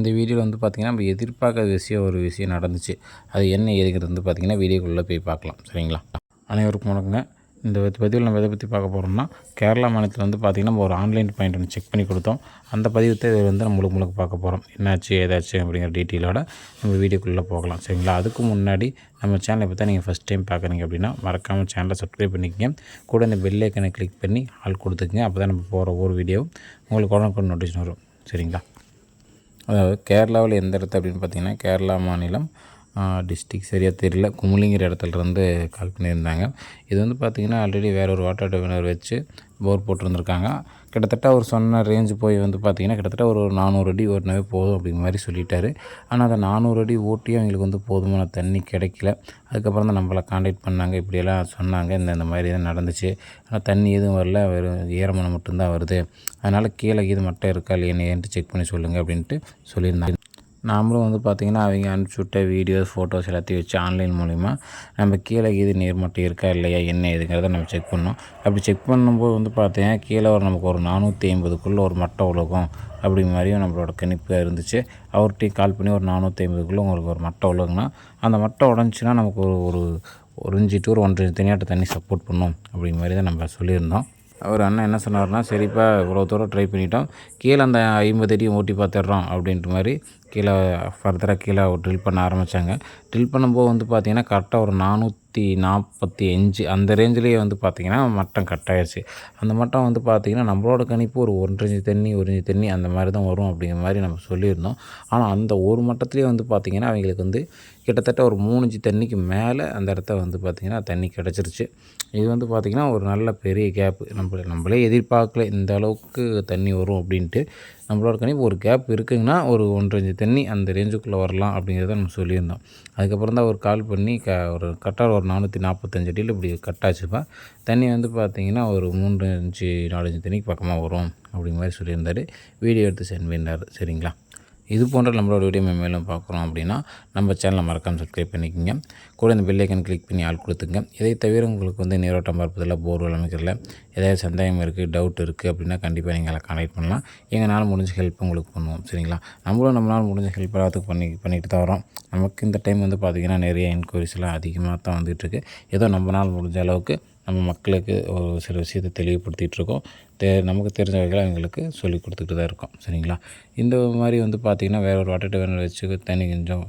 இந்த வீடியோவில் வந்து பார்த்திங்கன்னா நம்ம எதிர்பார்க்காத விஷயம் ஒரு விஷயம் நடந்துச்சு. அது என்ன ஏதுங்கிறது வந்து பார்த்திங்கன்னா வீடியோக்குள்ளே போய் பார்க்கலாம் சரிங்களா? அனைவருக்கும் வணக்கங்க. இந்த பதிவில் நம்ம எதை பற்றி பார்க்க போகிறோம்னா கேரளா மாநிலத்தில் வந்து பார்த்திங்கன்னா நம்ம ஒரு ஆன்லைன் பாயிண்ட் ஒன்று செக் பண்ணி கொடுத்தோம். அந்த பதிவத்தை இதில் வந்து நம்ம முழுக்க முழுக்க பார்க்க போகிறோம் என்னாச்சு ஏதாச்சு அப்படிங்கிற டீட்டெயிலோட நம்ம வீடியோக்குள்ளே போகலாம். சரிங்களா? அதுக்கு முன்னாடி நம்ம சேனலை பற்றி நீங்கள் ஃபஸ்ட் டைம் பார்க்குறீங்க அப்படின்னா மறக்காமல் சேனலை சப்ஸ்கிரைப் பண்ணிக்கங்க. கூட இந்த பெல் ஐக்கனை கிளிக் பண்ணி ஆள் கொடுத்துக்கங்க. அப்போ தான் நம்ம போகிற ஒவ்வொரு வீடியோவும் உங்களுக்கு உடனுக்குடன் நோட்டிஃபிகேஷன் வரும். சரிங்களா? அதாவது கேரளாவில் எந்த இடத்து அப்படின்னு பார்த்தீங்கன்னா கேரளா மாநிலம் டிஸ்ட்ரிக் சரியாக தெரியல. குமுளிங்கிற இடத்துலருந்து கால் பண்ணியிருந்தாங்க. இது வந்து பார்த்திங்கன்னா ஆல்ரெடி வேறு ஒரு வாட்டர் டெவனர் வச்சு போர் போட்டிருந்துருக்காங்க. கிட்டத்தட்ட அவர் சொன்ன ரேஞ்சு போய் வந்து பார்த்திங்கன்னா கிட்டத்தட்ட ஒரு நானூறு அடி ஓட்டினவே போதும் அப்படிங்கிற மாதிரி சொல்லிட்டாரு. ஆனால் அந்த நானூறு அடி ஓட்டியும் அவங்களுக்கு வந்து போதுமான தண்ணி கிடைக்கல. அதுக்கப்புறம் தான் நம்மளை காண்டாக்ட் பண்ணாங்க. இப்படியெல்லாம் சொன்னாங்க. இந்த இந்த மாதிரி தான் நடந்துச்சு. ஆனால் தண்ணி எதுவும் வரல. வெறும் ஈரமனை மட்டும்தான் வருது. அதனால் கீழே இது மட்டும் இருக்கா இல்லையேன்ட்டு செக் பண்ணி சொல்லுங்கள் அப்படின்ட்டு சொல்லியிருந்தாங்க. நாமளும் வந்து பார்த்திங்கன்னா அவங்க அனுப்பிச்சுட்ட வீடியோஸ் ஃபோட்டோஸ் எல்லாத்தையும் வச்சு ஆன்லைன் மூலிமா நம்ம கீழே இது நீர்மட்டம் இருக்கா இல்லையா என்ன இதுங்கிறத நம்ம செக் பண்ணோம் அப்படி செக் பண்ணும்போது வந்து பார்த்தீங்கன்னா கீழே ஒரு நமக்கு ஒரு நானூற்றி ஐம்பதுக்குள்ளே ஒரு மட்டை உலகம் அப்படி மாதிரியும் நம்மளோட கணிப்பாக இருந்துச்சு. அவர்கிட்டையும் கால் பண்ணி ஒரு நானூற்றி ஐம்பதுக்குள்ளே உங்களுக்கு ஒரு மட்டை உலகம்னா அந்த மட்டை உடஞ்சின்னா நமக்கு ஒரு ஒரு ஒரு இஞ்சி டூர் ஒரு ஒன்றரை தனியாட்ட தண்ணி சப்போர்ட் பண்ணும் அப்படிங்கிற மாதிரி தான் நம்ம சொல்லியிருந்தோம். அவர் அண்ணன் என்ன சொன்னார்னா சரிப்பா இவ்வளோ தூரம் ட்ரை பண்ணிட்டோம். கீழே அந்த ஐம்பது அடியும் ஓட்டி பார்த்துட்றோம் அப்படின்ற மாதிரி கீழே ஃபர்தராக கீழே ட்ரில் பண்ண ஆரம்பித்தாங்க ட்ரில் பண்ணும்போது வந்து பார்த்திங்கன்னா கரெக்டாக ஒரு நானூற்றி நாற்பத்தி அஞ்சு அந்த ரேஞ்சிலேயே வந்து பார்த்திங்கன்னா மட்டம் கட் ஆயிடுச்சு அந்த மட்டம் வந்து பார்த்திங்கன்னா நம்மளோட கணிப்பு ஒரு ஒன்றரை இஞ்சி தண்ணி ஒரு இஞ்சி தண்ணி அந்த மாதிரி தான் வரும் அப்படிங்கிற மாதிரி நம்ம சொல்லியிருந்தோம். ஆனால் அந்த ஒரு மட்டத்துலேயே வந்து பார்த்திங்கன்னா அவங்களுக்கு வந்து கிட்டத்தட்ட ஒரு மூணு இஞ்சி தண்ணிக்கு மேலே அந்த இடத்த வந்து பார்த்திங்கன்னா தண்ணி கிடச்சிருச்சு. இது வந்து பார்த்திங்கன்னா ஒரு நல்ல பெரிய கேப்பு நம்ம நம்மளே எதிர்பார்க்கல இந்த அளவுக்கு தண்ணி வரும் அப்படின்ட்டு. நம்மளோட கணிப்பு ஒரு கேப் இருக்குங்கன்னா ஒரு ஒன்றரை தண்ணி அந்த ரேஞ்சுக்குள்ளே வரலாம் அப்படிங்கிறத நம்ம சொல்லியிருந்தோம். அதுக்கப்புறம் தான் ஒரு கால் பண்ணி க ஒரு கட்டார் ஒரு நானூற்றி நாற்பத்தஞ்சு அடியில் இப்படி கட்டாச்சுப்பா தண்ணி வந்து பார்த்திங்கன்னா ஒரு மூன்று அஞ்சு நாலஞ்சு தண்ணிக்கு பக்கமாக வரும் அப்படிங்கிற மாதிரி சொல்லியிருந்தார். வீடியோ எடுத்து சென்ட் பண்ணார் சரிங்களா? இது போன்ற நம்மளோட வீடியோ மேலும் பார்க்குறோம் அப்படின்னா நம்ம சேனலை மறக்காமல் சப்ஸ்கிரைப் பண்ணிக்கோங்க. கூட இந்த பெல்லைக்கன் கிளிக் பண்ணி ஆள் கொடுத்துங்க. இதை தவிர உங்களுக்கு வந்து நீரோட்டம் பார்ப்பதில் போர்வெல் அமைக்கிறதுல ஏதாவது சந்தேகம் இருக்குது டவுட் இருக்குது அப்படின்னா கண்டிப்பாக நீங்கள் அதை கனெக்ட் பண்ணலாம். எங்களால் முடிஞ்ச ஹெல்ப் உங்களுக்கு பண்ணுவோம் சரிங்களா? நம்மளும் நம்மளால் முடிஞ்ச ஹெல்ப் எல்லாத்துக்கும் பண்ணி பண்ணிட்டு தான் வரோம் நமக்கு இந்த டைம் வந்து பார்த்திங்கன்னா நிறைய என்கொயரிஸ்லாம் அதிகமாக தான் வந்துகிட்ருக்கு ஏதோ நம்மளால் முடிஞ்ச அளவுக்கு நம்ம மக்களுக்கு ஒரு சில விஷயத்தை தெளிவுபடுத்திகிட்ருக்கோம். தே நமக்கு தெரிஞ்ச வகையில் அவங்களுக்கு சொல்லி கொடுத்துட்டு தான் இருக்கோம். சரிங்களா? இந்த மாதிரி வந்து பார்த்திங்கன்னா வேறு ஒரு வாட்டர் டேனர் வச்சு தண்ணி கொஞ்சம்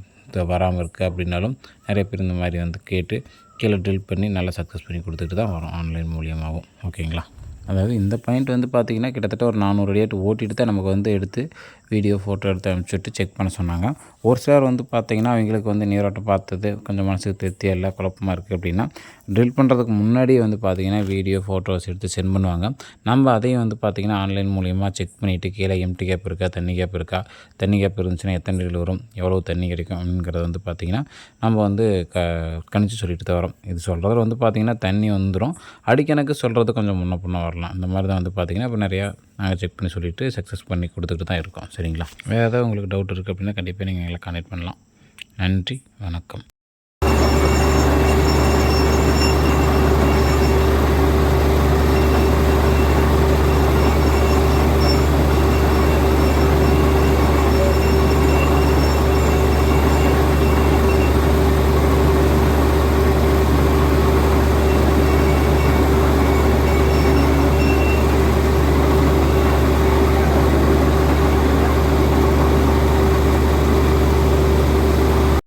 வராமல் இருக்குது அப்படின்னாலும் நிறைய பேர் இந்த மாதிரி வந்து கேட்டு கீழே ட்ரில் பண்ணி நல்லா சக்ஸஸ் பண்ணி கொடுத்துட்டு தான் வரோம் ஆன்லைன் மூலியமாகவும். ஓகேங்களா? அதாவது இந்த பாயிண்ட் வந்து பார்த்திங்கன்னா கிட்டத்தட்ட ஒரு நானூறு அடியாட்டு ஓட்டிட்டு தான் நமக்கு வந்து எடுத்து வீடியோ ஃபோட்டோ எடுத்து அனுப்பிச்சுட்டு செக் பண்ண சொன்னாங்க. ஒரு சிலர் வந்து பார்த்திங்கன்னா அவங்களுக்கு வந்து நீரோட்டம் பார்த்தது கொஞ்சம் மனசுக்கு திருப்தியாக எல்லாம் குழப்பமாக இருக்குது அப்படின்னா ட்ரில் பண்ணுறதுக்கு முன்னாடியே வந்து பார்த்திங்கன்னா வீடியோ ஃபோட்டோஸ் எடுத்து சென்ட் பண்ணுவாங்க. நம்ம அதையும் வந்து பார்த்திங்கன்னா ஆன்லைன் மூலியமாக செக் பண்ணிவிட்டு கீழே எம்டி கேப் இருக்கா தண்ணி கேப் இருக்கா தண்ணி கேப் இருந்துச்சுன்னா எத்தனை ட்ரில் வரும் எவ்வளோ தண்ணி கிடைக்கும் அப்படிங்கிறத வந்து பார்த்திங்கன்னா நம்ம வந்து க கணிச்சு சொல்லிட்டு தான் வரோம். இது சொல்கிறது வந்து பார்த்திங்கன்னா தண்ணி வந்துடும் அடிக்கணக்கு சொல்கிறது கொஞ்சம் முன்ன பின்ன வரலாம் இந்த மாதிரி தான் வந்து பார்த்திங்கன்னா இப்போ நிறையா நாங்கள் செக் பண்ணி சொல்லிவிட்டு சக்ஸஸ் பண்ணி கொடுத்துட்டு தான் இருக்கோம். சரிங்களா? வேறு ஏதாவது உங்களுக்கு டவுட் இருக்குது அப்படின்னா கண்டிப்பாக நீங்கள் எங்களை கான்டெக்ட் பண்ணலாம். நன்றி வணக்கம்.